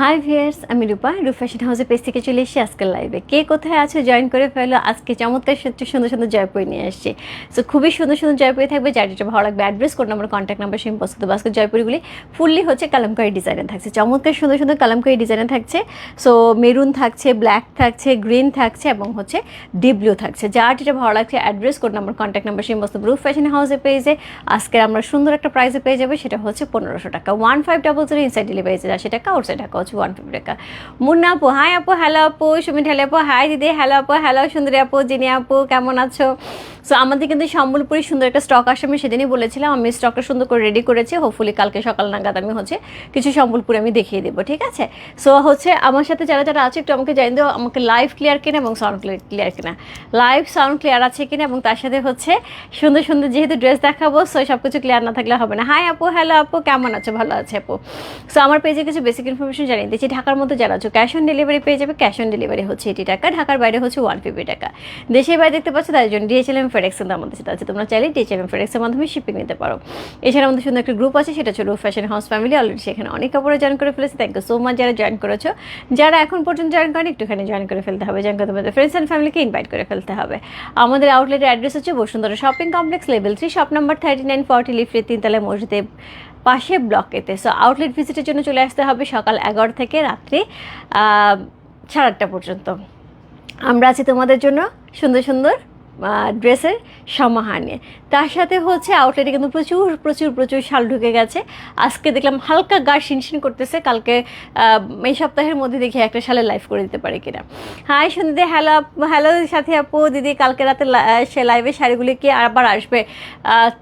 High viewers আমি রূপা। রূপ fashion হাউসের পেজ থেকে চলে এসেছি আজকের লাইভে কে কোথায় আছে জয়েন করে ফেলো? আজকে চমৎকার সুন্দর সুন্দর জয়পুরি নিয়ে এসেছি। সো খুবই সুন্দর সুন্দর জয়পুরি থাকবে। যার যেটা ভালো লাগবে address code number contact number same পছন্দ আজকে জয়পুরিগুলি ফুললি হচ্ছে কালামকারি ডিজাইনে থাকছে। চমৎকার সুন্দর সুন্দর কালামকারি ডিজাইনে থাকছে। সো মেরুন থাকছে ব্ল্যাক থাকছে গ্রিন থাকছে এবং হচ্ছে ডিপ ব্লু থাকছে। যার যেটা ভালো লাগছে address code number contact number same পছন্দ রূপ ফ্যাশন হাউসের পেজে আজকে আমরা সুন্দর একটা প্রাইসে পেয়ে যাবে। সেটা হচ্ছে পনেরোশো টাকা। One five double zero inside delivery charge আশি টাকা আউটসাইড টাকা হচ্ছে ওয়ান ফিফটি টাকা মুন্না আপু হাই আপু হ্যালো আপু সুমিত হ্যালো আপু হাই দিদি হ্যালো আপু হ্যালো সুন্দরী আপু জিনি আপু কেমন আছো? সো আমাদের কিন্তু সম্বলপুরি সুন্দর একটা স্টক আসে আমি সেদিনই বলেছিলাম, আমি স্টকটা সুন্দর করে রেডি করেছি হোপফুলি কালকে সকাল নাগাদ আমি হচ্ছে কিছু সম্বলপুরি আমি দেখিয়ে দেবো, ঠিক আছে? সো হচ্ছে আমার সাথে যারা যারা আছে, একটু আমাকে জানিয়ে দেবো আমাকে লাইভ ক্লিয়ার কিনা এবং সাউন্ড ক্লিয়ার কিনা। লাইভ সাউন্ড ক্লিয়ার আছে কিনা এবং তার সাথে হচ্ছে সুন্দর সুন্দর যেহেতু ড্রেস দেখাবো সো সব কিছু ক্লিয়ার না থাকলে হবে না। হাই আপু হ্যালো আপু কেমন আছো? ভালো আছে আপু সো আমার পেজে কিছু বেসিক ইনফরমেশন জানিয়ে দিচ্ছি ঢাকার মধ্যে যারা আছো ক্যাশ অন ডেলিভারি পেয়ে যাবে ক্যাশ অন ডেলিভারি হচ্ছে এইটি টাকা, ঢাকার বাইরে হচ্ছে ওয়ান ফিফটি টাকা। দেশের বাইরে দেখতে পাচ্ছ, তার জন্য ডিএচএলএম ফেডেক্স কিন্তু আমাদের সাথে আছে তোমরা চাইলে ডিএচএলএম ফেডেক্সের মাধ্যমে শিপিং নিতে পারো। এছাড়া আমাদের সুন্দর একটা গ্রুপ আছে, সেটা ছিল ফ্যাশন হাউস ফ্যামিলি অলরেডি সেখানে অনেক কাপড়ে জয়েন করে ফেলেছে থ্যাংক ইউ সো মাচ যারা জয়েন করেছ। যারা এখন পর্যন্ত জয়েন করেন, একটুখানি জয়েন করে ফেলতে হবে জয়েন করতে ফ্রেন্ডস অ্যান্ড ফ্যামিলিকে ইনভাইট করে ফেলতে হবে। আমাদের আউটলেটের অ্যাড্রেস হচ্ছে Bashundhara shopping complex level three shop number thirty nine forty লিফ্রের তিনতলা মসজিদে পাশে ব্লকেতে। সো আউটলেট ভিজিটের জন্য চলে আসতে হবে সকাল এগারো থেকে রাত্রি সাড়ে আটটা পর্যন্ত। আমরা আছি তোমাদের জন্য সুন্দর সুন্দর ড্রেসের সমাহার নিয়ে। তার সাথে হচ্ছে আউটলেটে কিন্তু প্রচুর প্রচুর প্রচুর শাল ঢুকে গেছে। আজকে দেখলাম হালকা গা শিনশিন করতেছে। কালকে এই সপ্তাহের মধ্যে দেখি একটা শালের লাইভ করে দিতে পারি কিনা। হাই সন্ধ্যে হ্যালো হ্যালো সাথে আপু, দিদি, কালকে রাতে সে লাইভে শাড়িগুলি কি আবার আসবে?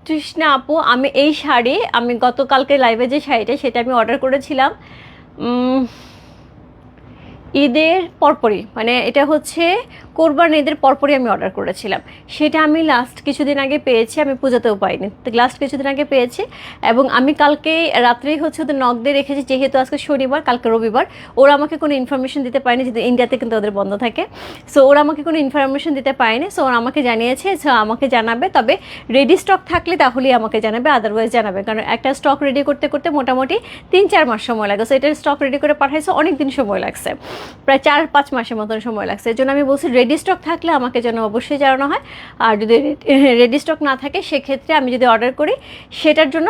তৃষ্ণা আপু, আমি এই শাড়ি, আমি গতকালকে লাইভে যে শাড়িটা, সেটা আমি অর্ডার করেছিলাম। ঈদের পরপরই মানে এটা হচ্ছে কোরবান ঈদের পরপরই আমি অর্ডার করেছিলাম। সেটা আমি লাস্ট কিছুদিন আগে পেয়েছি, আমি পূজাতেও পাইনি। লাস্ট কিছুদিন আগে পেয়েছি এবং আমি কালকে রাত্রেই হচ্ছে ওদের নখ দিয়ে রেখেছি, যেহেতু আজকে শনিবার, কালকে রবিবার। ওরা আমাকে কোনো ইনফরমেশন দিতে পারেনি, যেহেতু ইন্ডিয়াতে কিন্তু ওদের বন্ধ থাকে। সো ওরা আমাকে কোনো ইনফরমেশন দিতে পারেনি সো ওরা আমাকে জানিয়েছে সো আমাকে জানাবে। তবে রেডি স্টক থাকলে তাহলেই আমাকে জানাবে আদারওয়াইজ জানাবে। কারণ একটা স্টক রেডি করতে করতে মোটামুটি তিন, চার মাস সময় লাগে। সো এটার স্টক রেডি করে পাঠাইছে অনেক দিন সময় লাগছে। প্রায় চার, পাঁচ মাসের মতন সময় লাগছে। এই জন্য আমি বলছি রেডি স্টক থাকলে আমাকে যেন অবশ্যই জানানো হয়। আর যদি রেডি স্টক না থাকে, সেক্ষেত্রে আমি যদি অর্ডার করি, সেটার জন্য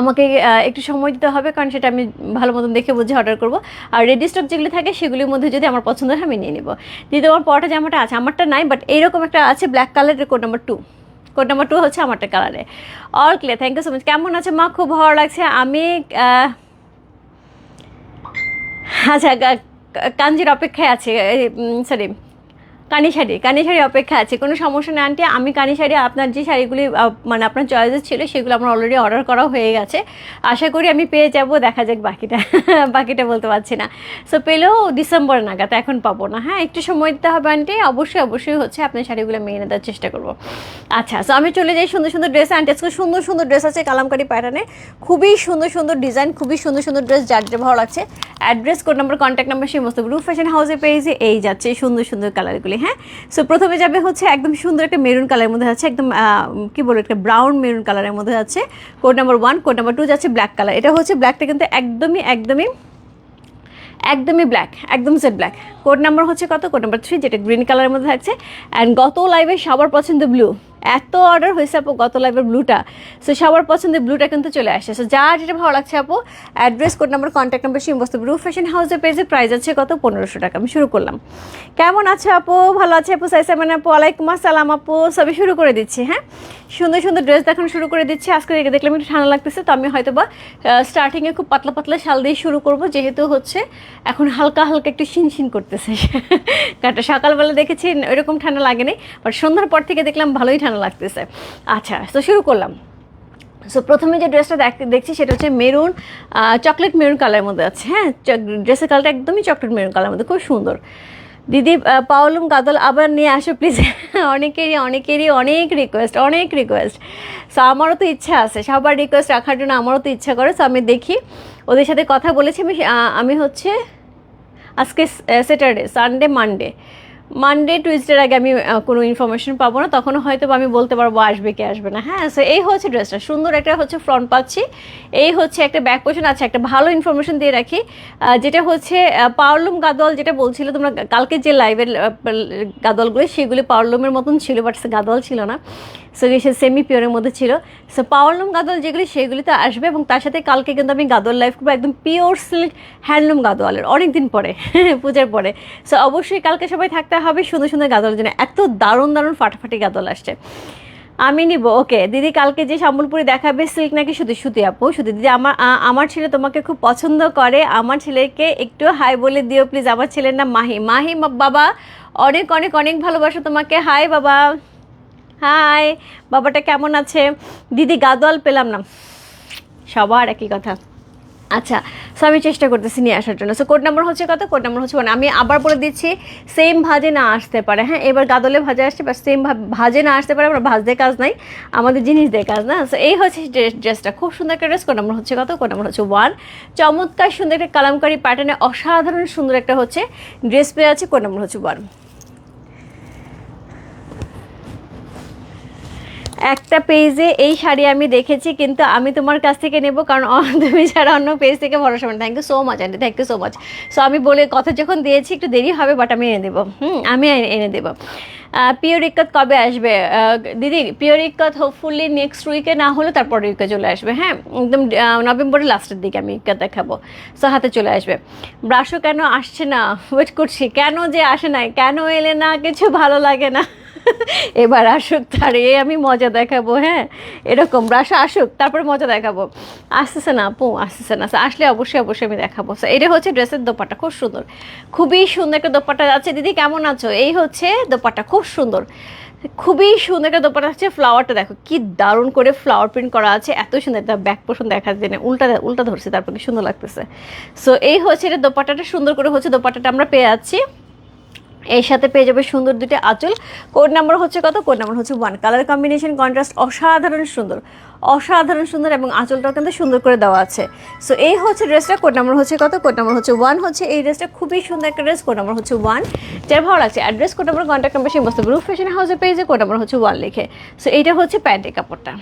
আমাকে একটু সময় দিতে হবে, কারণ সেটা আমি ভালো মতন দেখে বুঝে অর্ডার করব। আর রেডি স্টক যেগুলি থাকে, সেগুলির মধ্যে যদি আমার পছন্দ হয়, আমি নিয়ে নিব। যদি আমার পরটা জামাটা আছে, আমারটা নাই বাট এইরকম একটা আছে ব্ল্যাক কালারের code number two code number two হচ্ছে আমারটা কালারে all clear thank you so much কেমন আছে মা? খুব ভালো লাগছে। আমি আচ্ছা কাঞ্জির অপেক্ষায় আছে সরি কানি শাড়ি কানি শাড়ি অপেক্ষা আছে। কোনো সমস্যা না, আন্টি। আমি কানি শাড়ি আপনার যে শাড়িগুলি মানে আপনার চয়েসেস ছিল, সেগুলো আমার অলরেডি অর্ডার করা হয়ে গেছে। আশা করি আমি পেয়ে যাব, দেখা যাক বাকিটা বাকিটা বলতে পারছি না। সো পেলেও ডিসেম্বর নাগাদ, এখন পাবো না। হ্যাঁ একটু সময় দিতে হবে, আন্টি। অবশ্যই অবশ্যই হচ্ছে আপনার শাড়িগুলো মেনে দেওয়ার চেষ্টা করব। আচ্ছা সো আমি চলে যাই সুন্দর সুন্দর ড্রেস আন্টি। আজকে সুন্দর সুন্দর ড্রেস আছে কালামকারি প্যাটার্নে খুবই সুন্দর সুন্দর ডিজাইন খুবই সুন্দর সুন্দর ড্রেস যার যেটা ভালো লাগছে। Address code number contact number সমস্ত রুফ ফ্যাশন হাউসে পেয়েছে এই যাচ্ছে সুন্দর সুন্দর কালারগুলি হ্যাঁ? সো প্রথমে যাবে হচ্ছে একদম সুন্দর একটা মেরুন কালারের মধ্যে যাচ্ছে একদম কি বলব একটা ব্রাউন মেরুন কালারের মধ্যে যাচ্ছে code number one code number two যাচ্ছে ব্ল্যাক কালার এটা হচ্ছে ব্ল্যাকটা কিন্তু একদমই একদমই একদমই ব্ল্যাক একদম সেট ব্ল্যাক কোড নাম্বার হচ্ছে কত? কোড নাম্বার থ্রি যেটা গ্রিন কালারের মধ্যে থাকছে। অ্যান্ড গত লাইভে সবার পছন্দ ব্লু এত অর্ডার হয়েছে আপু গত লাইভের ব্লুটা সো সবার পছন্দের ব্লুটা কিন্তু চলে আসে সো যা যেটা ভালো লাগছে আপু address code number contact number same বস্তু ব্লু ফ্যাশন হাউসের পেজে প্রাইস আছে কত? পনেরোশো টাকা। আমি শুরু করলাম। কেমন আছে আপু? ভালো আছে আপু সাইসামান আপু, ওয়ালাইকুম আসসালাম আপু। সবই শুরু করে দিচ্ছি হ্যাঁ? সুন্দর সুন্দর ড্রেস দেখানো শুরু করে দিচ্ছি। আজকে দেখে দেখলাম একটু ঠান্ডা লাগতেছে, তো আমি হয়তো বা স্টার্টিংয়ে খুব পাতলা পাতলা শাল দিয়ে শুরু করব। যেহেতু হচ্ছে এখন হালকা হালকা একটু শিনশিন করতেছে কারণ সকালবেলা দেখেছি ওইরকম ঠান্ডা লাগেনি বাট সন্ধ্যার পর থেকে দেখলাম ভালোই ঠান্ডা লাগতেছে। আচ্ছা তো শুরু করলাম। সো প্রথমে যে ড্রেসটা দেখ- দেখছি সেটা হচ্ছে মেরুন চকলেট মেরুন কালারের মধ্যে আছে। হ্যাঁ ড্রেসের কালারটা একদমই চকলেট মেরুন কালারের মধ্যে, খুব সুন্দর। দিদি পাওলুম গাদল আবার নিয়ে আসো প্লিজ অনেকেরই অনেকেরই অনেক রিকোয়েস্ট অনেক রিকোয়েস্ট সো আমারও তো ইচ্ছা আছে, সবার রিকোয়েস্ট রাখার জন্য আমারও তো ইচ্ছা করে। সো আমি দেখি, ওদের সাথে কথা বলেছি, আমি আমি হচ্ছে আজকে স্যাটারডে সানডে মানডে মানডে টুইসডের আগে আমি কোনো ইনফরমেশন পাবো না তখন হয়তো আমি বলতে পারব, আসবে কি আসবে না। হ্যাঁ সো এই হচ্ছে ড্রেসটা সুন্দর একটা হচ্ছে ফ্রন্ট পাচ্ছি। এই হচ্ছে একটা ব্যাক পোর্শন আছে, একটা ভালো ইনফরমেশন দিয়ে রাখি। যেটা হচ্ছে পাওয়ারলুম গাদল যেটা বলছিল, তোমরা কালকে যে লাইভের গাদলগুলো সেগুলি পাওয়ারলুমের মতন ছিল বাট গাদল ছিল না। সো সে সেমি পিওরের মধ্যে ছিল। সো পাওয়ারলুম গাদল যেগুলি সেগুলি তো আসবে এবং তার সাথে কালকে কিন্তু আমি গাদল লাইভ করব একদম পিওর সিল্ক হ্যান্ডলুম গাদোয়ালের অনেক দিন পরে, পূজার পরে। সো অবশ্যই কালকে সবাই থাকতে হবে সুন্দর সুন্দর গাদলের জন্য। এত দারুণ দারুণ ফাটাফাটি গাদল আসছে। আমি নিব ওকে দিদি কালকে যে সম্বলপুরে দেখাবে সিল্ক নাকি শুধু সুতি আপু শুধু দিদি, আমার আমার ছেলে তোমাকে খুব পছন্দ করে। আমার ছেলেকে একটু হাই বলে দিও প্লিজ আমার ছেলের নাম মাহি মাহি বাবা, অনেক অনেক অনেক ভালোবাসা তোমাকে। হাই বাবা। হাই, বাবাটা কেমন আছে? দিদি গাদোয়াল পেলাম না। সবার একই কথা। আচ্ছা সো আমি চেষ্টা করতেছি নিয়ে আসার জন্য। সো কোড নাম্বার হচ্ছে কত? কোড নাম্বার হচ্ছে। আমি আবার বলে দিচ্ছি সেম ভাজে না আসতে পারে। হ্যাঁ এবার গাদলে ভাজে আসছে বা সেম ভাজে না আসতে পারে, আমরা ভাজতে কাজ নাই। আমাদের জিনিস দিয়ে কাজ না। সো এই হচ্ছে ড্রেস ড্রেসটা। খুব সুন্দর একটা ড্রেস। কোড নাম্বার হচ্ছে কত? কোড নাম্বার হচ্ছে ওয়ান চমৎকার সুন্দর একটা কালামকারি প্যাটার্নে অসাধারণ সুন্দর একটা হচ্ছে ড্রেস পেয়ে আছে। কোড নাম্বার হচ্ছে ওয়ান একটা পেজে এই শাড়ি আমি দেখেছি, কিন্তু আমি তোমার কাছ থেকে নেব, কারণ তুমি ছাড়া অন্য পেজ থেকে ভরসা মানে thank you so much aunty thank you so much so আমি বলে, কথা যখন দিয়েছি, একটু দেরি হবে বাট আমি এনে দেবো। হুম, আমি এনে- দেবো। পিওর ইক্কত কবে আসবে? দিদি পিওর ইক্কত হোপফুলি নেক্সট উইকে না হলে তারপরে উইকে চলে আসবে। হ্যাঁ একদম নভেম্বরের লাস্টের দিকে আমি ইক্কত দেখাবো। সো হাতে চলে আসবে। ব্রাশও কেন আসছে না? ওয়েট করছি, কেন যে আসে নাই? কেন এলে না? কিছু ভালো লাগে না। এবার আসুক, তার এ আমি মজা দেখাবো হ্যাঁ? এরকম ব্রাশ আসুক, তারপরে মজা দেখাবো। আসতেছে না, আপু, আসতেছে না। আসলে অবশ্যই অবশ্যই আমি দেখাবো। এটা হচ্ছে ড্রেসের দোপাটা খুব সুন্দর। খুবই সুন্দর একটা দোপাটা আছে। দিদি, কেমন আছো? এই হচ্ছে দোপাটা খুব সুন্দর। খুবই সুন্দর একটা দোপাটা আছে। ফ্লাওয়ারটা দেখো, কি দারুণ করে ফ্লাওয়ার প্রিন্ট করা আছে। এত সুন্দর একটা ব্যাক পোর্শন দেখা যায় না। উল্টা উল্টা ধরছে, তারপর কি সুন্দর লাগতেছে। সো এই হচ্ছে এটা দোপাটাটা সুন্দর করে হচ্ছে দোপাটাটা আমরা পেয়ে যাচ্ছি। এর সাথে পেয়ে যাবে সুন্দর দুটি আঁচল। কোড নাম্বার হচ্ছে কত? কোড নাম্বার হচ্ছে ওয়ান কালার কম্বিনেশন কন্ট্রাস্ট অসাধারণ সুন্দর। অসাধারণ সুন্দর এবং আঁচলটাও কিন্তু সুন্দর করে দেওয়া আছে। সো এই হচ্ছে ড্রেসটা কোড নাম্বার হচ্ছে কত? কোড নাম্বার হচ্ছে ওয়ান হচ্ছে এই ড্রেসটা খুবই সুন্দর একটা ড্রেস কোড নাম্বার হচ্ছে ওয়ান যার ভালো লাগছে address code number contact number সেই মস্ত গ্রুপ ফ্যাশন হাউসে পেয়েছে কোড নাম্বার হচ্ছে ওয়ান লিখে। সো এইটা হচ্ছে প্যান্টের কাপড়টা।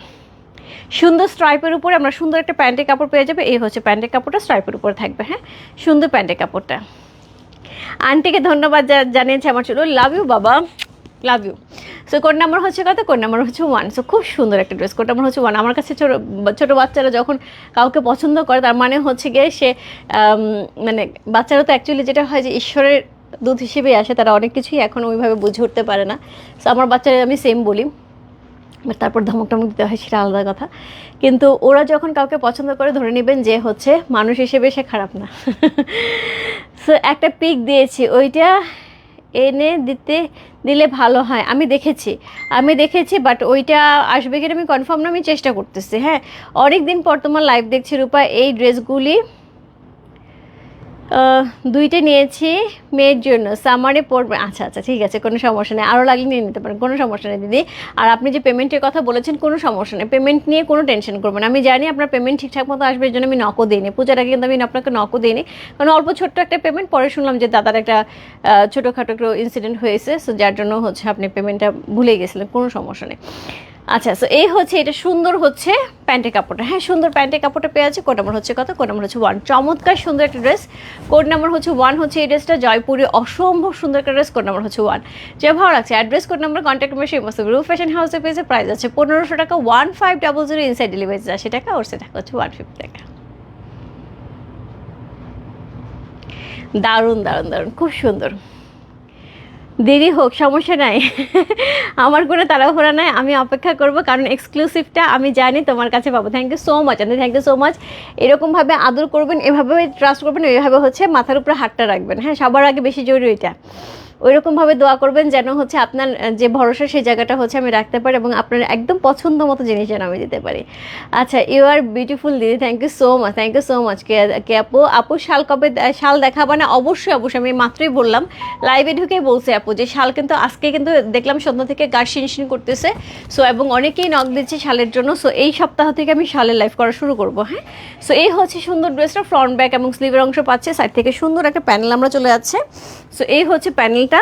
সুন্দর স্ট্রাইপের উপরে আমরা সুন্দর একটা প্যান্টের কাপড় পেয়ে যাবে। এই হচ্ছে প্যান্টের কাপড়টা। স্ট্রাইপের উপরে থাকবে হ্যাঁ? সুন্দর প্যান্টের কাপড়টা। আন্টিকে ধন্যবাদ জানিয়েছে, আমার ছিল লাভ ইউ বাবা। Love you so code number হচ্ছে কত? কোড নাম্বার হচ্ছে ওয়ান সো খুব সুন্দর একটা ড্রেস কোড নাম্বার হচ্ছে ওয়ান আমার কাছে ছোটো ছোটো বাচ্চারা যখন কাউকে পছন্দ করে, তার মানে হচ্ছে গিয়ে সে মানে বাচ্চারা তো অ্যাকচুয়ালি যেটা হয় যে ঈশ্বরের দুধ হিসেবেই আসে, তারা অনেক কিছুই এখন ওইভাবে বুঝে উঠতে পারে না। সো আমার বাচ্চারা আমি সেম বলি। তারপর ধমক টমক দিতে হয় সেটা আলাদা কথা। কিন্তু ওরা যখন কাউকে পছন্দ করে ধরে নেবেন যে হচ্ছে মানুষ হিসেবে সে খারাপ না। সো একটা পিক দিয়েছি, ওইটা এনে দিতে দিলে ভালো হয়। আমি দেখেছি আমি দেখেছি বাট ওইটা আসবে কিনা আমি কনফার্ম না, আমি চেষ্টা করতেছি হ্যাঁ। অনেক দিন পর তোমার লাইভ দেখছি রূপা, এই ড্রেসগুলি দুইটা নিয়েছি মেয়ের জন্য। সামারে পড়বে। আচ্ছা আচ্ছা ঠিক আছে, কোনো সমস্যা নেই। আরও লাগলে নিয়ে নিতে পারেন, কোনো সমস্যা নেই, দিদি। আর আপনি যে পেমেন্টের কথা বলেছেন, কোনো সমস্যা নেই। পেমেন্ট নিয়ে কোনো টেনশন করবেন আমি জানি আপনার পেমেন্ট ঠিকঠাক মতো আসবে এর জন্য আমি নকও দিইনি। পূজার আগে কিন্তু আমি আপনাকে নকও দিইনি। কারণ অল্প ছোট্ট একটা পেমেন্ট পরে শুনলাম যে দাদার একটা ছোটোখাটো একটু ইনসিডেন্ট হয়েছে। সো যার জন্য হচ্ছে আপনি পেমেন্টটা ভুলে গেছিলেন, কোনো সমস্যা নেই। আচ্ছা সো এই হচ্ছে, এটা সুন্দর হচ্ছে প্যান্টের কাপড়টা। হ্যাঁ সুন্দর প্যান্টের কাপড়টা পেয়ে আছে কোড নাম্বার হচ্ছে কত? কোড নাম্বার হচ্ছে ওয়ান চমৎকার সুন্দর একটা ড্রেস কোড নাম্বার হচ্ছে ওয়ান হচ্ছে এই ড্রেসটা জয়পুরে অসম্ভব সুন্দর একটা ড্রেস কোড নাম্বার হচ্ছে ওয়ান যে ভালো লাগছে address code number contact number সেই মস্ত গ্রুপ ফ্যাশন হাউসে পেয়েছে প্রাইস আছে পনেরোশো টাকা one five double zero inside delivery আশি টাকা, ওর সেটা হচ্ছে ওয়ান ফিফটি টাকা। দারুণ দারুণ দারুণ, খুব সুন্দর। দেরি হোক, সমস্যা নাই। আমার কোনো তাড়াহুড়া নাই, আমি অপেক্ষা করব কারণ এক্সক্লুসিভটা আমি জানি তোমার কাছে পাবো। থ্যাংক ইউ সো মাচ আমি থ্যাংক ইউ সো মাচ এরকমভাবে আদর করবেন, এভাবে ট্রাস্ট করবেন এইভাবে হচ্ছে মাথার উপরে হাতটা রাখবেন। হ্যাঁ সবার আগে বেশি জরুরি এটা। ওইরকমভাবে দোয়া করবেন যেন হচ্ছে আপনার যে ভরসা সেই জায়গাটা হচ্ছে আমি রাখতে পারি এবং আপনার একদম পছন্দ মতো জিনিস যেন আমি দিতে পারি। আচ্ছা ইউ আর বিউটিফুল দিদি thank you so much thank you so much কে কে আপু। আপু, শাল কবে শাল দেখাবা না? অবশ্যই অবশ্যই, আমি মাত্রই বললাম। লাইভে ঢুকে বলছে আপু যে শাল কিন্তু আজকে কিন্তু দেখলাম সন্ধ্যা থেকে গাছ শিনশিন করতেছে। সো এবং অনেকেই নখ দিচ্ছে শালের জন্য। সো এই সপ্তাহ থেকে আমি শালের লাইভ করা শুরু করব হ্যাঁ? সো এই হচ্ছে সুন্দর ড্রেসটা ফ্রন্ট ব্যাক এবং স্লিভের অংশ পাচ্ছে। সাইড থেকে সুন্দর একটা প্যানেল আমরা চলে যাচ্ছে। সো এই হচ্ছে প্যানেলটা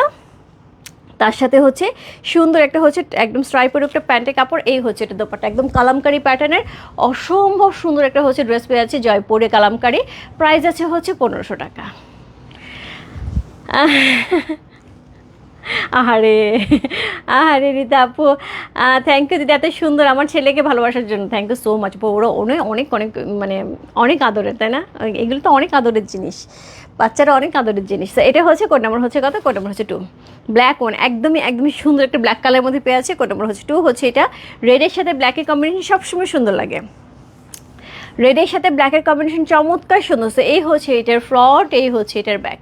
তার সাথে হচ্ছে সুন্দর একটা হচ্ছে একদম স্ট্রাইপের একটা প্যান্টের কাপড়, এই হচ্ছে এটা দোপাট্টা। একদম কালামকারি প্যাটার্নের অসম্ভব সুন্দর একটা হচ্ছে ড্রেস পেয়ে আছে জয়পুরে কালামকারি। প্রাইস আছে হচ্ছে পনেরোশো টাকা। আহারে আহারে রীতা আপু। থ্যাংক ইউ দিদি, এত সুন্দর আমার ছেলেকে ভালোবাসার জন্য। থ্যাংক ইউ সো মাচ ওরা অনেক অনেক অনেক মানে অনেক আদরের, তাই না? এগুলো তো অনেক আদরের জিনিস। বাচ্চারা অনেক আদরের জিনিস। এটা হচ্ছে কোড নাম্বার হচ্ছে কত? কোড নাম্বার হচ্ছে টু ব্ল্যাক ওয়ান একদমই একদমই সুন্দর একটা ব্ল্যাক কালারের মধ্যে পেয়ে আছে। কোড নাম্বার হচ্ছে টু হচ্ছে এটা রেডের সাথে ব্ল্যাকের কম্বিনেশন সবসময় সুন্দর লাগে। রেডের সাথে ব্ল্যাকের কম্বিনেশন চমৎকার সুন্দর। এই হচ্ছে এটার ফ্রন্ট এই হচ্ছে এটার ব্যাক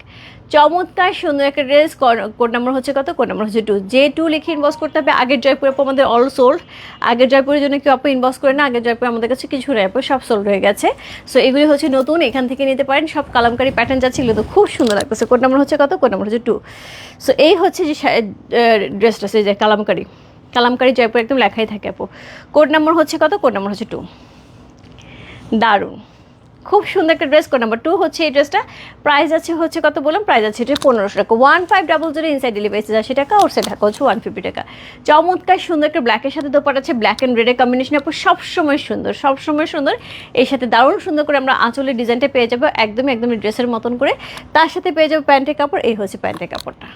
চমৎকার সুন্দর একটা ড্রেস কোড নাম্বার হচ্ছে কত? কোড নাম্বার হচ্ছে টু যে টু লিখে ইনবক্স করতে হবে আগের জয়পুরে আপু আমাদের অল সোল্ড আগের জয়পুরের জন্য কেউ আপু ইনবক্স করে না আগের জয়পুরে আমাদের কাছে কিছু আপু, সব সোল্ড হয়ে গেছে। সো এগুলি হচ্ছে নতুন, এখান থেকে নিতে পারেন। সব কালামকারি প্যাটার্ন যা ছিল তো খুব সুন্দর লাগতেছে। কোড নাম্বার হচ্ছে কত? কোড নাম্বার হচ্ছে টু সো এই হচ্ছে যে ড্রেসটা সেই যে কালামকারি। কালামকারি জয়পুর একদম লেখাই থাকে আপু। কোড নাম্বার হচ্ছে কত? কোড নাম্বার হচ্ছে টু দারুণ। খুব সুন্দর একটা ড্রেস কোড নাম্বার টু হচ্ছে এই ড্রেসটা প্রাইস আছে হচ্ছে কত বললাম? প্রাইস আছে এটা পনেরোশো টাকা। One five double zero inside delivery আশি টাকা ওর সে টাকা হচ্ছে ওয়ান ফিফটি টাকা। চমৎকার সুন্দর একটা ব্ল্যাকের সাথে দোপাট আছে ব্ল্যাক অ্যান্ড রেডের কম্বিনেশন আপু, সবসময় সুন্দর সবসময় সুন্দর। এর সাথে দারুণ সুন্দর করে আমরা আঁচলের ডিজাইনটা পেয়ে যাব, একদমই একদমই ড্রেসের মতন করে। তার সাথে পেয়ে যাব প্যান্টের কাপড়, এই হচ্ছে প্যান্টের কাপড়টা।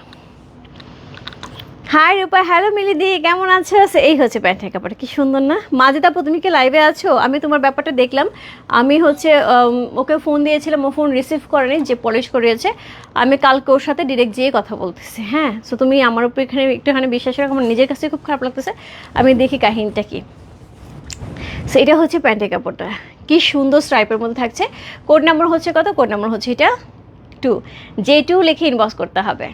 হাই রূপা হ্যালো মিলি মিলিদি কেমন আছো? এই হচ্ছে প্যান্টের কাপড়টা কি সুন্দর না? মাজিদা আপু, তুমি কি লাইভে আছো? আমি তোমার ব্যাপারটা দেখলাম। আমি হচ্ছে ওকে ফোন দিয়েছিলাম ও ফোন রিসিভ করেনি যে পলিশ করিয়েছে। আমি কালকে ওর সাথে ডিরেক্ট যেয়ে কথা বলতেছি হ্যাঁ? সো তুমি আমার উপর এখানে একটুখানি বিশ্বাস রাখো আমার নিজের কাছে খুব খারাপ লাগতেছে। আমি দেখি কাহিনীটা কি। সো এটা হচ্ছে প্যান্টের কাপড়টা। কি সুন্দর স্ট্রাইপের মধ্যে থাকছে। কোড নাম্বার হচ্ছে কত? কোড নাম্বার হচ্ছে এটা টু যে টু লিখে ইনবক্স করতে হবে।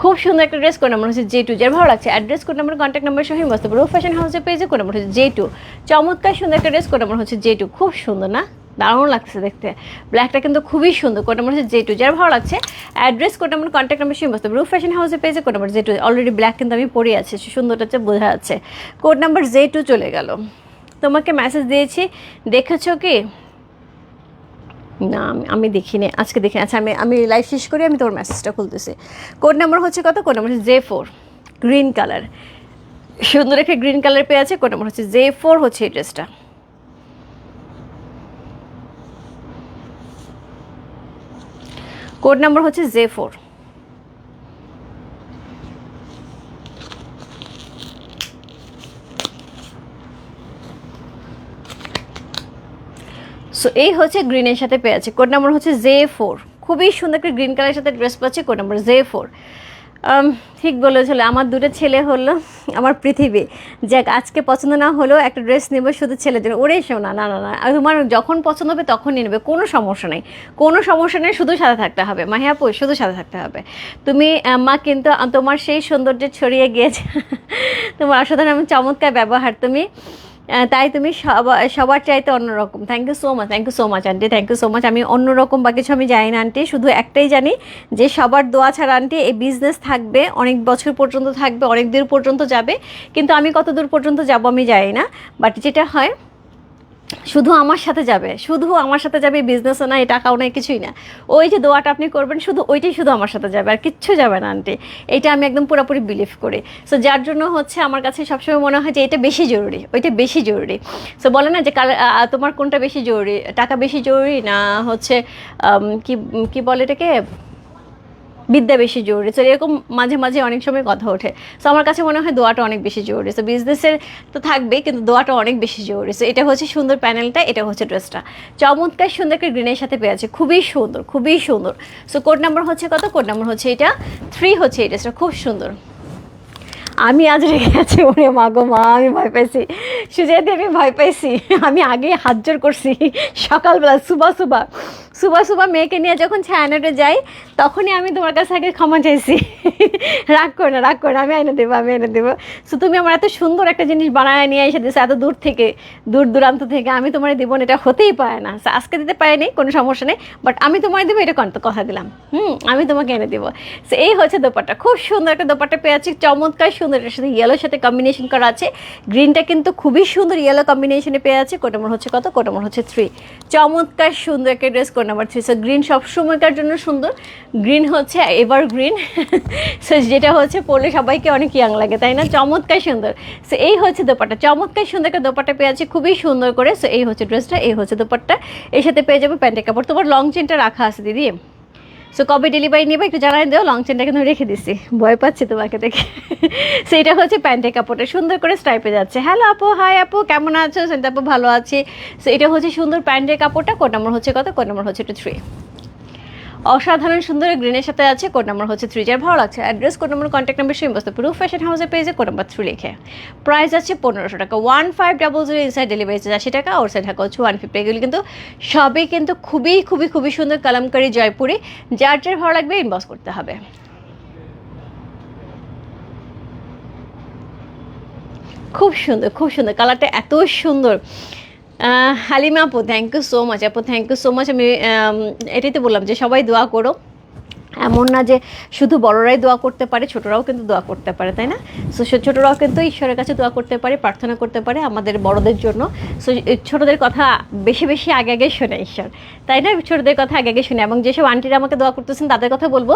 খুব সুন্দর একটা ড্রেস কোড নাম্বার হচ্ছে জে টু যার ভালো লাগছে। Address code number contact number সহ বসতে পারো ফ্যাশন হাউসের পেজে কোড নাম্বার হচ্ছে জে টু চমৎকার সুন্দর একটা ড্রেস কোড নাম্বার হচ্ছে জে টু খুব সুন্দর, না? দারুণ লাগছে দেখতে। ব্ল্যাকটা কিন্তু খুবই সুন্দর। কোড নাম্বার হচ্ছে জে টু যার ভালো লাগছে। Address code number contact number সহ বসতে পারো ফ্যাশন হাউসের পেজে code number J two already black কিন্তু আমি পরে আছি সুন্দরটা হচ্ছে বোঝা যাচ্ছে। কোড নাম্বার জে টু চলে গেল। তোমাকে মেসেজ দিয়েছি, দেখেছ কি? না, আমি- দেখিনি। আজকে দেখিনি। আচ্ছা আমি আমি লাইভ শেষ করি, আমি তোর মেসেজটা খুলতেছি। কোড নাম্বার হচ্ছে কত? কোড নাম্বার হচ্ছে জে ফোর গ্রিন কালার সুন্দর একটা গ্রিন কালার পেয়ে আছে কোড নাম্বার হচ্ছে জে ফোর হচ্ছে এই ড্রেসটা কোড নাম্বার হচ্ছে জে ফোর সো এই হচ্ছে গ্রিনের সাথে পেয়ে আছে। কোড নাম্বার হচ্ছে জে ফোর খুবই সুন্দর একটা গ্রিন কালারের সাথে ড্রেস পাচ্ছে কোড নাম্বার জে ফোর ঠিক বলেছিল আমার দুটো ছেলে হলো আমার পৃথিবী। যাক, আজকে পছন্দ না হলেও একটা ড্রেস নেব শুধু ছেলেদের ওরে শোনা, না না না আর তোমার যখন পছন্দ হবে তখনই নেবে, কোনো সমস্যা নেই। কোনো সমস্যা নেই, শুধু সাথে থাকতে হবে। মাহিয়াপু, শুধু সাথে থাকতে হবে। তুমি মা কিন্তু তোমার সেই সৌন্দর্য ছড়িয়ে গিয়েছে। তোমার অসাধারণ, চমৎকার ব্যবহার তুমি। তাই তুমি সবা- সবার চাইতে অন্যরকম। Thank you so much thank you so much aunty thank you so much আমি অন্যরকম বা কিছু আমি জানি না আন্টি শুধু একটাই জানি যে, সবার দোয়া ছাড়া আন্টি এই বিজনেস থাকবে, অনেক বছর পর্যন্ত থাকবে, অনেক দূর পর্যন্ত যাবে। কিন্তু আমি কত দূর পর্যন্ত যাব আমি জানি না। বাট যেটা হয় শুধু আমার সাথে যাবে, শুধু আমার সাথে যাবে বিজনেসও না এই টাকাও নাই, কিছুই না। ওই যে দোয়াটা আপনি করবেন, শুধু ওইটাই শুধু আমার সাথে যাবে, আর কিচ্ছু যাবে না, আন্টি। এটা আমি একদম পুরোপুরি বিলিভ করি। সো যার জন্য হচ্ছে আমার কাছে সবসময় মনে হয় যে এটা বেশি জরুরি, ওইটা বেশি জরুরি। সো বলে না যে তোমার কোনটা বেশি জরুরি, টাকা বেশি জরুরি না হচ্ছে কি কি বলে এটাকে? বিদ্যা বেশি জরুরি। সো এরকম মাঝে মাঝে অনেক সময় কথা ওঠে। সো আমার কাছে মনে হয় দোয়াটা অনেক বেশি জরুরি। সো বিজনেসের তো থাকবেই কিন্তু দোয়াটা অনেক বেশি জরুরি। সো এটা হচ্ছে সুন্দর প্যানেলটা এটা হচ্ছে ড্রেসটা চমৎকার সুন্দর একটা গ্রিনের সাথে পেয়েছে খুবই সুন্দর খুবই সুন্দর। সো কোড নাম্বার হচ্ছে কত? কোড নাম্বার হচ্ছে এটা। থ্রি হচ্ছে এই ড্রেসটা খুব সুন্দর। আমি আজ রেগে আছি ওরে মা গো মা, আমি ভয় পাইছি। সুজাইতে আমি ভয় পাইছি। আমি আগে হাত করছি। সকালবেলা, সুবা সুবা। সুবা সুবা মেয়েকে নিয়ে যখন ছায়ানটে যাই তখনই আমি তোমার কাছে আগে ক্ষমা চাইছি। রাগ করে না রাগ করে আমি এনে দেবো আমি এনে দেবো। সো তুমি আমার এত সুন্দর একটা জিনিস বানায় নিয়ে এসে দিয়েছ এত দূর থেকে দূর দূরান্ত থেকে আমি তোমার দেবো না, এটা হতেই পারে না। আজকে দিতে পারিনি কোনো সমস্যা নেই বাট আমি তোমার দেবো এটা কথা দিলাম। হুম আমি তোমাকে এনে দেবো। সো এই হচ্ছে দোপাট্টা। খুব সুন্দর একটা দোপাট্টা পেয়ে আছি চমৎকার সুন্দর এটার সাথে ইয়েলোর সাথে কম্বিনেশন করা আছে। গ্রিনটা কিন্তু খুবই সুন্দর ইয়েলো কম্বিনেশনে পেয়ে আছে কোটামোর হচ্ছে কত? কোটামোর হচ্ছে থ্রি চমৎকার সুন্দর একটা dress code number three so green সবসময়কার জন্য সুন্দর। গ্রিন হচ্ছে এভার গ্রিন সো যেটা হচ্ছে পড়লে সবাইকে অনেক ইয়াং লাগে, তাই না? চমৎকার সুন্দর। সো এই হচ্ছে দোপাটা চমৎকার সুন্দর একটা দোপাটা পেয়ে আছে খুবই সুন্দর করে। সো এই হচ্ছে ড্রেসটা এই হচ্ছে দোপাট্টা। এর সাথে পেয়ে যাবে প্যান্টের কাপড়। তোমার লং চেনটা রাখা আছে, দিদি। সো কবে ডেলিভারি নেবে একটু জানাই দিও লং চেনটা কিন্তু রেখে দিছি। ভয় পাচ্ছি তোমাকে দেখে। সো এটা হচ্ছে প্যান্টের কাপড়টা, সুন্দর করে স্ট্রাইপে যাচ্ছে। হ্যালো আপু হাই আপু, কেমন আছো? সেটা আপু, ভালো আছি। সো এটা হচ্ছে সুন্দর প্যান্টের কাপড়টা কোন নম্বর হচ্ছে কত? কোন নম্বর হচ্ছে একটু থ্রি অসাধারণ সুন্দর গ্রিনের সাথে আছে কোড নাম্বার হচ্ছে থ্রি যার ভালো লাগছে। Address code number contact number same বস্তু পুরো ফ্যাশন হাউসের পেজে কোড নাম্বার থ্রি লিখে। প্রাইস আছে পনেরোশো টাকা। One five double zero inside delivery charge আশি টাকা ওর সাইড টাকা হচ্ছে ওয়ান ফিফটি এগুলি কিন্তু সবই কিন্তু খুবই খুবই খুবই সুন্দর কালামকারি জয়পুরি। যার যার ভালো লাগবে ইনবক্স করতে হবে। খুব সুন্দর খুব সুন্দর। কালারটা এত সুন্দর। হালিমা আপু থ্যাংক ইউ সো মাচ আপু থ্যাংক ইউ সো মাচ আমি এটাই তো বললাম যে সবাই দোয়া করো। এমন না যে শুধু বড়রাই দোয়া করতে পারে, ছোটরাও কিন্তু দোয়া করতে পারে, তাই না? সো ছোটরাও কিন্তু ঈশ্বরের কাছে দোয়া করতে পারে, প্রার্থনা করতে পারে আমাদের বড়দের জন্য। সো ছোটদের কথা বেশি বেশি আগে আগে শোনে ঈশ্বর, তাই না? ছোটদের কথা আগে আগে শুনে। এবং যেসব আন্টিরা আমাকে দোয়া করতেছেন, তাদের কথা বলব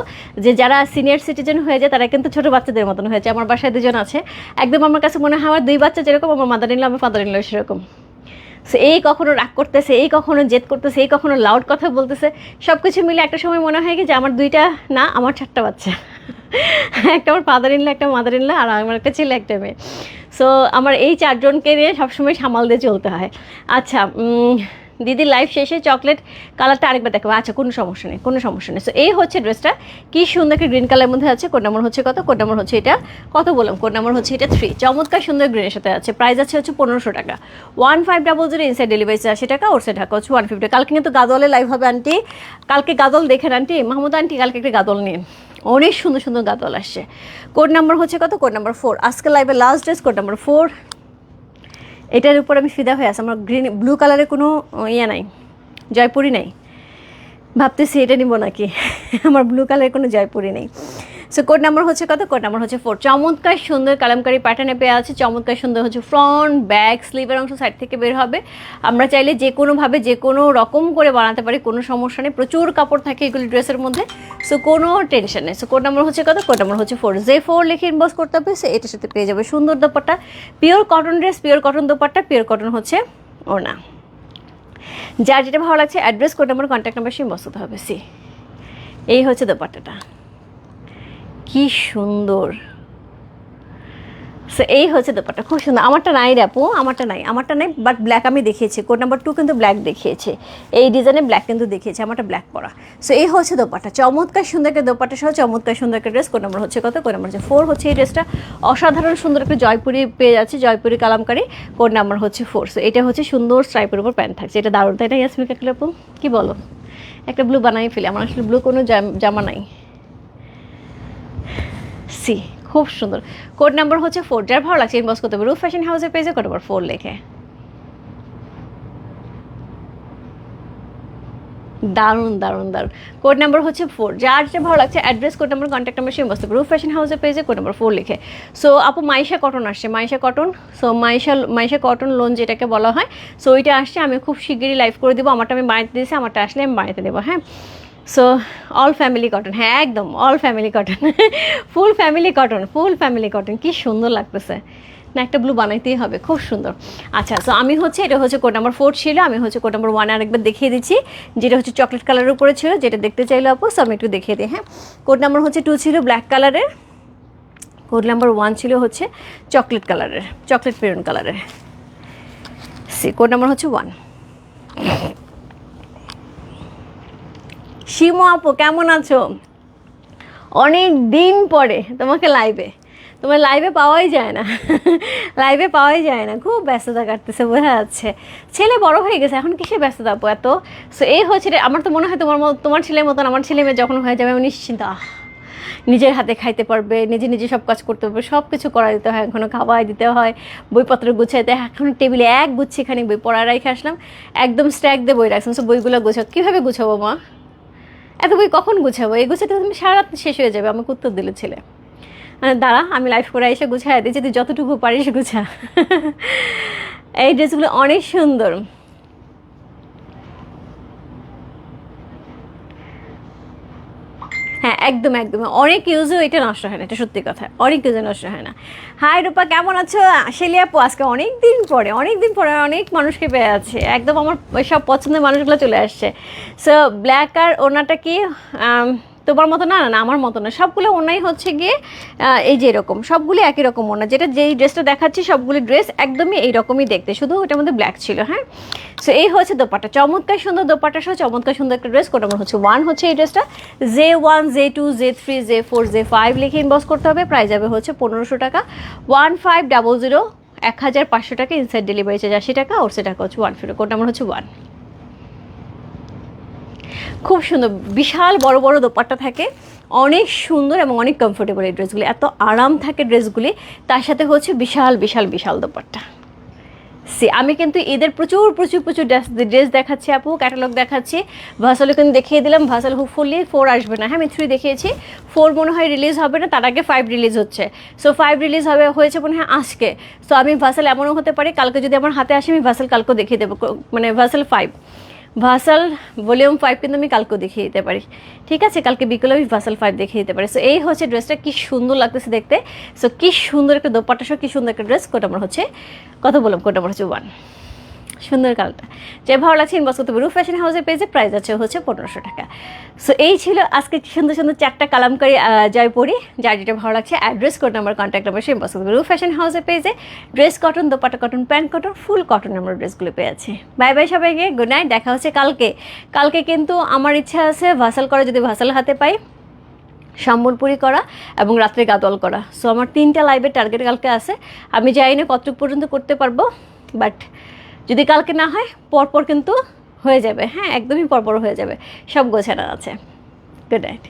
যে যারা সিনিয়র সিটিজেন হয়ে যায়, তারা কিন্তু ছোট বাচ্চাদের মতন হয়েছে আমার বাসায় দুজন আছে। একদম আমার কাছে মনে হয় আমার দুই বাচ্চা যেরকম, আমার মাদার নিল আমার ফাদার নিল সেরকম। সো এই কখনো রাগ করতেছে, এই কখনো জেদ করতেছে, এই কখনো লাউড কথা বলতেছে। সব কিছু মিলে একটা সময় মনে হয় যে আমার দুইটা না, আমার চারটা বাচ্চা। একটা আমার ফাদার ইনলা একটা মাদার ইনলা আর আমার একটা ছেলে, একটা মেয়ে। সো আমার এই চারজনকে নিয়ে সবসময় সামাল দিয়ে চলতে হয়। আচ্ছা উম, দিদি লাইফ শেষে চকলেট কালারটা আরেকবার দেখাবো। আচ্ছা কোনো সমস্যা নেই কোনো সমস্যা নেই। সো এই হচ্ছে ড্রেসটা কি সুন্দর একটা গ্রিন কালারের মধ্যে আছে কোড নাম্বার হচ্ছে কত? কোড নাম্বার হচ্ছে এটা কত বললাম? কোড নাম্বার হচ্ছে এটা থ্রি চমৎকার সুন্দর গ্রিনের সাথে আছে। প্রাইস আছে হচ্ছে পনেরোশো টাকা। One five double zero inside delivery আশি টাকা ওর সাইড ঢাকা হচ্ছে ওয়ান ফিফটি কালকে কিন্তু গাদলে লাইভ হবে আন্টি কালকে গাদল দেখেন আন্টি মাহমুদ আন্টি কালকে একটা গাদল নিন অনেক সুন্দর সুন্দর গাদল আসছে। কোড নাম্বার হচ্ছে কত? কোড নাম্বার ফোর আজকে লাইভে last dress code number four এটার উপর আমি ফিদা হয়ে আছি। আমার গ্রিন ব্লু কালারের কোনো ইয়ে নাই জয়পুরি নাই। ভাবতেছি এটা নিব নাকি। আমার ব্লু কালারের কোনো জয়পুরি নেই। সো কোড নাম্বার হচ্ছে কত? কোড নাম্বার হচ্ছে ফোর চমৎকার, সুন্দর কালামকারি প্যাটার্নে পেয়ে আছে। চমৎকার, সুন্দর হচ্ছে ফ্রন্ট ব্যাক স্লিভের অংশ সাইড থেকে বের হবে। আমরা চাইলে যে কোনোভাবে, যে কোনো রকম করে বানাতে পারি, কোনো সমস্যা নেই। প্রচুর কাপড় থাকে এগুলি ড্রেসের মধ্যে। সো কোনো টেনশন নেই। সো কোড নাম্বার হচ্ছে কত? কোড নাম্বার হচ্ছে ফোর যে ফোর লিখে ইনবক্স করতে হবে। সে এটার সাথে পেয়ে যাবে সুন্দর dupatta. Pure cotton dress pure cotton dupatta pure cotton হচ্ছে ওনা যার যেটা ভালো লাগছে address code number contact number সে সেই বসাতে হবে। সি এই হচ্ছে দোপাট্টাটা। কি সুন্দর। সো এই হচ্ছে দোপাট্টা খুব সুন্দর। আমারটা নাই রে আপু, আমারটা নাই আমারটা নাই বাট ব্ল্যাক আমি দেখিয়েছি কোড নাম্বার টু কিন্তু ব্ল্যাক দেখিয়েছে। এই ডিজাইনে ব্ল্যাক কিন্তু দেখিয়েছে, আমারটা ব্ল্যাক পরা। সো এই হচ্ছে দোপাট্টা, চমৎকার সুন্দর একটা দোপাট্টা সহ চমৎকার সুন্দর একটা ড্রেস কোড নাম্বার হচ্ছে কত? কোড নাম্বার হচ্ছে ফোর হচ্ছে এই ড্রেসটা অসাধারণ সুন্দর একটা জয়পুরি পেয়ে যাচ্ছে, জয়পুরি কালামকারি কোড নাম্বার হচ্ছে ফোর সো এটা হচ্ছে সুন্দর স্ট্রাইপের উপর প্যান্ট থাকছে, এটা দারুণ, তাই না আপু? কী বলো? একটা ব্লু বানাই ফেলি, আমার আসলে ব্লু কোনো জামা নাই। সি, খুব সুন্দর। কোড নাম্বার হচ্ছে ফোর, যার ভালো লাগছে ইনবক্স করতে হবে রুফ ফ্যাশন হাউসের পেজে কোড নাম্বার ফোর লেখে। দারুণ দারুণ দারুণ। কোড নাম্বার হচ্ছে ফোর, যার যে ভালো লাগছে address code number contact number সেই বসতে রুফ ফ্যাশন হাউসের পেজে কোড নাম্বার ফোর লিখে। সো আপু, মাইশা কটন আসছে, Maisha cotton. So Maisha Maisha cotton lawn যেটাকে বলা হয়। সো ওইটা আসছে, আমি খুব শিগগিরই লাইভ করে দেবো। আমারটা আমি বাড়িতে দিয়েছি, আমারটা আসলে আমি বাড়িতে দেবো হ্যাঁ? সো অল ফ্যামিলি কটন হ্যাঁ একদম all family cotton full family cotton full family cotton কি সুন্দর লাগতেছে। না, একটা ব্লু বানাইতেই হবে, খুব সুন্দর। আচ্ছা সো আমি হচ্ছে, এটা হচ্ছে কোড নাম্বার ফোর ছিল, আমি হচ্ছে কোড নাম্বার ওয়ান আরেকবার দেখিয়ে দিচ্ছি। যেটা হচ্ছে চকলেট কালারের উপরে ছিল, যেটা দেখতে চাইলো আপু সো আমি একটু দেখিয়ে দিই হ্যাঁ। কোড নাম্বার হচ্ছে টু ছিল ব্ল্যাক কালারের কোড নাম্বার ওয়ান ছিল হচ্ছে চকলেট কালারের চকলেট মেরুন কালারের সি কোড নাম্বার হচ্ছে ওয়ান শিমু আপু, কেমন আছো? অনেক দিন পরে তোমাকে লাইভে তোমার লাইভে পাওয়াই যায় না। লাইভে পাওয়াই যায় না। খুব ব্যস্ততা কাটতেছে বোঝা যাচ্ছে। ছেলে বড় হয়ে গেছে, এখন কিসে ব্যস্ততা আপু এত? সো এই হচ্ছে আমার তো মনে হয় তোমার তোমার ছেলের মতন আমার ছেলে মেয়ে যখন হয়ে যাবে, আমি নিশ্চিন্ত। নিজের হাতে খাইতে পারবে, নিজে নিজে সব কাজ করতে পারবে সব কিছু করা দিতে হয় এখনও খাওয়াই দিতে হয়, বইপত্র গুছাইতে এখন টেবিলে এক গুচ্ছি খানিক বই পড়া রেখে আসলাম, একদম স্ট্যাক দিয়ে বই রাখছিলাম সো বইগুলো গুছাও। কীভাবে গুছাবো মা? এত বই কখন গুছাবো? এই গুছাতে তুমি সারা রাত শেষ হয়ে যাবে, আমাকে উত্তর দিলে ছেলে। মানে দাঁড়া, আমি লাইফ করে এসে গুছাই দিই যদি যতটুকু পারিস গুছা। এই ড্রেসগুলো অনেক সুন্দর। একদম একদম। অনেক ইউজও এটা নষ্ট হয় না এটা সত্যি কথা। অনেক ইউজে নষ্ট হয় না। হাই রূপা কেমন আছো? শেলি আপু আজকে অনেক দিন পরে অনেক দিন পরে অনেক মানুষকে পেয়ে আছে একদম আমার সব পছন্দের মানুষগুলো চলে আসছে। সো ব্ল্যাক আর ওনাটা কি? আম, তোমার মতো না না আমার মতো না। সবগুলো ওনাই হচ্ছে গিয়ে এই যে এরকম, সবগুলো একই রকম ওনা। যেটা যেই ড্রেসটা দেখাচ্ছি, সবগুলি ড্রেস একদমই এইরকমই দেখতে। শুধু ওটার মধ্যে ব্ল্যাক ছিল হ্যাঁ? সো এই হচ্ছে দোপাটা চমৎকার সুন্দর দোপাটা সহ চমৎকার সুন্দর একটা ড্রেস কোটা হচ্ছে ওয়ান হচ্ছে এই ড্রেসটা J one J two J three J four J five লিখে ইনবক্স করতে হবে। প্রাইস যাবে হচ্ছে পনেরোশো টাকা। ওয়ান ফাইভ ডাবল জিরো এক হাজার পাঁচশো টাকা ইনসাইড ডেলিভারি চার্জ আশি টাকা ওর সে টাকা হচ্ছে ওয়ান কোড নাম্বার হচ্ছে ওয়ান খুব সুন্দর, বিশাল বড় বড় দোপাট্টা থাকে। অনেক সুন্দর এবং অনেক কমফোর্টেবল এই ড্রেসগুলি এত আরাম থাকে ড্রেসগুলি তার সাথে হচ্ছে বিশাল বিশাল বিশাল দোপাট্টা। সি আমি কিন্তু এদের প্রচুর প্রচুর প্রচুর ড্রেস ড্রেস দেখাচ্ছি আপু ক্যাটালগ দেখাচ্ছি। ভাসালও কিন্তু দেখিয়ে দিলাম ভাসাল হোপফুলি ফোর আসবে না। হ্যাঁ আমি থ্রি দেখিয়েছি। ফোর মনে হয় রিলিজ হবে না, তার আগে ফাইভ রিলিজ হচ্ছে। সো ফাইভ রিলিজ হবে, হয়েছে মনে হয় আজকে। সো আমি ভাসাল এমনও হতে পারি, কালকে যদি আমার হাতে আসে, আমি ভাসাল কালকেও দেখিয়ে দেবো মানে ভাসাল ফাইভ ভাসাল ভলিউম ফাইভ কিন্তু আমি কালকেও দেখিয়ে দিতে পারি। ঠিক আছে, কালকে বিকেলে আমি ভাসাল ফাইভ দেখিয়ে দিতে পারি। সো এই হচ্ছে ড্রেসটা, কি সুন্দর লাগতেছে দেখতে। সো কি সুন্দর একটা দোপাটা সব কি সুন্দর একটা ড্রেস। কোটা আমার হচ্ছে কত বললাম কোটা আমার হচ্ছে ওয়ান সুন্দর কালারটা যে ভালো লাগছে ইনবক্স করতে রুফ ফ্যাশন হাউসের পেজে প্রাইস আছে হচ্ছে পনেরোশো টাকা। সো এই ছিল আজকে সুন্দর সুন্দর চারটা কালামকারি জয়পুরি, যার যেটা ভালো লাগছে address code number contact number সেই ইনবক্স রুফ ফ্যাশন হাউসের পেজে dress cotton dupatta cotton pant cotton full cotton আমরা ড্রেসগুলো পেয়েছি বাই বাই সবাইকে গুড নাইট দেখা হচ্ছে কালকে। কালকে কিন্তু আমার ইচ্ছা আছে ভাসাল করা, যদি ভাসাল হাতে পাই, সম্বলপুরি করা এবং রাত্রে গাদল করা। সো আমার তিনটা লাইভের টার্গেট কালকে আছে। আমি জানি না কতটুকু পর্যন্ত করতে পারব বাট যদি কালকে না হয়, পরপর কিন্তু হয়ে যাবে। হ্যাঁ একদমই পরপর হয়ে যাবে। সব গোছানো আছে। Good night